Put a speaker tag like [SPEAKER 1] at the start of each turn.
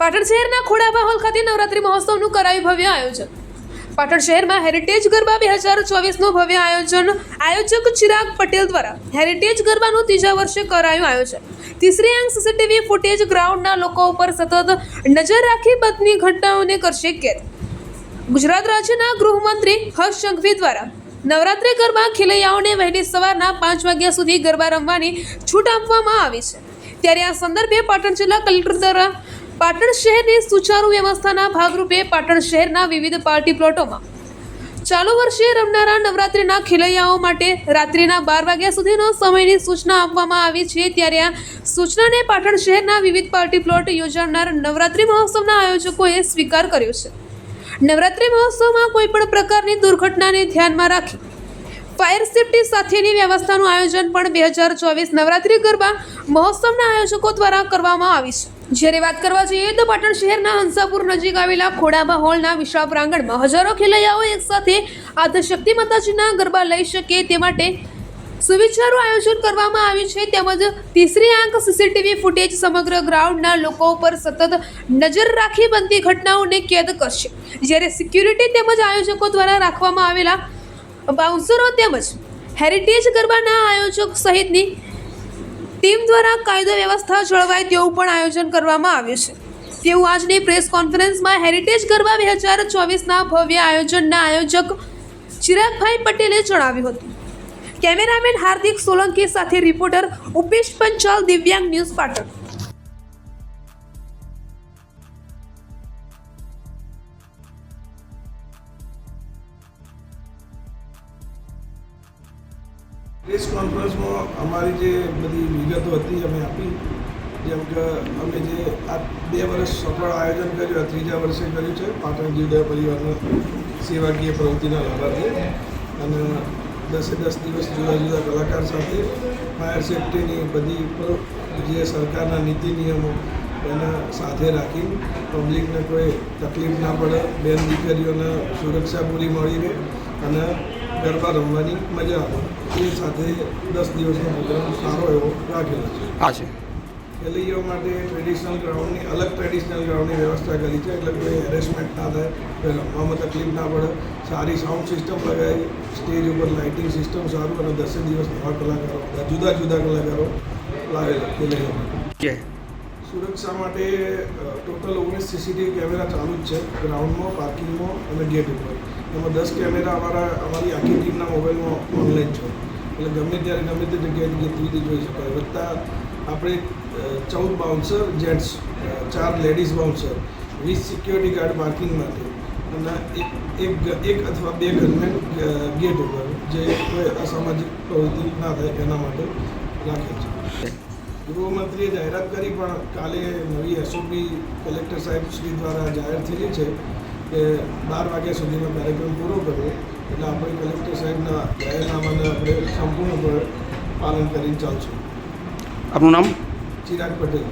[SPEAKER 1] પાટણ શહેરના ખોડાભા હોલ ખાતે નવરાત્રી મહોત્સવનું કરાયું ભવ્ય આયોજન. પાટણ શહેરમાં હેરિટેજ ગરબા બે હજાર ચોવીસનું ભવ્ય આયોજન આયોજક ચિરાગ પટેલ દ્વારા હેરિટેજ ગરબાનું ત્રીજા વર્ષે કરાયું આયોજન. તીસરી અંક સીસીટીવી ફૂટેજ ગ્રાઉન્ડના લોકો ઉપર સતત નજર રાખી બદની ઘટનાઓને કરશે કેદ. ગુજરાત રાજ્યના ગૃહમંત્રી હર્ષ સંઘવી દ્વારા નવરાત્રિ ગરબા ખેલૈયાઓને વહેલી સવારના પાંચ વાગ્યા સુધી ગરબા રમવાની છૂટ આપવામાં આવી છે. ત્યારે આ સંદર્ભે પાટણ જિલ્લા કલેક્ટર દ્વારા પાટણ શહેરની સુચારુ વ્યવસ્થાના ભાગરૂપે પાટણ શહેરના વિવિધ પાર્ટી પ્લોટોમાં ચાલુ વર્ષે રમનારા નવરાત્રિના ખેલૈયાઓ માટે રાત્રિના બાર વાગ્યા સુધીનો સમયની સૂચના આપવામાં આવી છે. ત્યારે આ સૂચનાને પાટણ શહેરના વિવિધ પાર્ટી પ્લોટ યોજાનાર નવરાત્રિ મહોત્સવના આયોજકોએ સ્વીકાર કર્યો છે. નવરાત્રિ મહોત્સવમાં કોઈ પણ પ્રકારની દુર્ઘટનાને ધ્યાનમાં રાખી ફાયર સેફટી સાથેની વ્યવસ્થાનું આયોજન પણ બે હજાર ચોવીસ નવરાત્રિ ગરબા મહોત્સવના આયોજકો દ્વારા કરવામાં આવી છે. જ્યારે વાત કરવા જઈએ તો પાટણ શહેરના હંસાપુર નજીક આવેલા ખોડાબા હોલના વિશાળ પ્રાંગણમાં હજારો ખેલૈયાઓ એકસાથે આદશક્તિ માતાજીના ગરબા લઈ શકે તે માટે સુવિચારું આયોજન કરવામાં આવ્યું છે. તેમજ તીસરી આંક સીસીટીવી ફૂટેજ સમગ્ર ગ્રાઉન્ડના લોકો ઉપર સતત નજર રાખી બનતી ઘટનાઓને કેદ કરશે. જ્યારે સિક્યુરિટી તેમજ આયોજકો દ્વારા રાખવામાં આવેલા બાઉન્સરો તેમજ હેરિટેજ ગરબાના આયોજક સહિતની ટીમ દ્વારા કાયદો વ્યવસ્થા જળવાય તેવું પણ આયોજન કરવામાં આવ્યું છે. તેવું આજની પ્રેસ કોન્ફરન્સમાં હેરિટેજ ગરબા બે હજાર ચોવીસના ભવ્ય આયોજનના આયોજક ચિરાગભાઈ પટેલે જણાવ્યું હતું. કેમેરામેન હાર્દિક સોલંકી સાથે રિપોર્ટર ઉપેશ પંચાલ, દિવ્યાંગ ન્યૂઝ પાટણ.
[SPEAKER 2] પ્રેસ કોન્ફરન્સમાં અમારી જે બધી વિગતો હતી અમે આપી. જેમ કે અમે જે આ બે વર્ષ સફળ આયોજન કર્યું ત્રીજા વર્ષે કર્યું છે, પાટણ જીવદય પરિવારના સેવાકીય પ્રવૃત્તિના લાભાર્થે. અને દસે દસ દિવસ જુદા જુદા કલાકાર સાથે ફાયર સેફ્ટીની બધી જે સરકારના નીતિ નિયમો એના સાથે રાખી પબ્લિકને કોઈ તકલીફ ના પડે, બેન દીકરીઓને સુરક્ષા પૂરી મળી રહે અને ગરબા રમવાની મજા આવે. એ સાથે દસ દિવસનો પ્રોગ્રામ સારો એવો રાખેલો છે.
[SPEAKER 3] હા છે.
[SPEAKER 2] ખેલૈયાઓ માટે ટ્રેડિશનલ ગ્રાઉન્ડની અલગ ટ્રેડિશનલ ગ્રાઉન્ડની વ્યવસ્થા કરી છે. એટલે કોઈ હેરેસમેન્ટ ના થાય કોઈ રમવામાં તકલીફ ના પડે. સારી સાઉન્ડ સિસ્ટમ લગાવી સ્ટેજ ઉપર લાઇટિંગ સિસ્ટમ સારું અને દસે દિવસ નવા કલાકારો જુદા જુદા કલાકારો લાવેલા ખેલૈયાઓ માટે.
[SPEAKER 3] કે?
[SPEAKER 2] સુરક્ષા માટે ટોટલ ઓગણીસ સીસીટીવી કેમેરા ચાલુ જ છે. ગ્રાઉન્ડમાં પાર્કિંગમાં અને ગેટ ઉપર. એમાં દસ કેમેરા અમારા, અમારી આખી ટીમના મોબાઈલમાં ઓનલાઈન છે. એટલે ગમે ત્યારે ગમે તે જગ્યાએ ગતિવિધિ જોઈ શકાય. વત્તા આપણે ચૌદ બાઉન્સર જેન્ટ્સ ચાર લેડીઝ બાઉન્સર વીસ સિક્યોરિટી ગાર્ડ પાર્કિંગ માટે અને એક એક એક અથવા બે ગનમેન ગેટ ઉપર જે કોઈ અસામાજિક પ્રવૃત્તિ ના થાય એના માટે રાખે છે. ગૃહમંત્રીએ જાહેરાત કરી, પણ કાલે નવી એસઓપી કલેક્ટર સાહેબ શ્રી દ્વારા જાહેર થયેલી છે. કે બાર વાગ્યા સુધીનો કાર્યક્રમ પૂરો કરવો એટલે આપણે કલેક્ટર સાહેબના જાહેરનામાને આપણે સંપૂર્ણપણે પાલન કરીને ચાલશું.
[SPEAKER 3] આપનું નામ?
[SPEAKER 2] ચિરાગ પટેલ.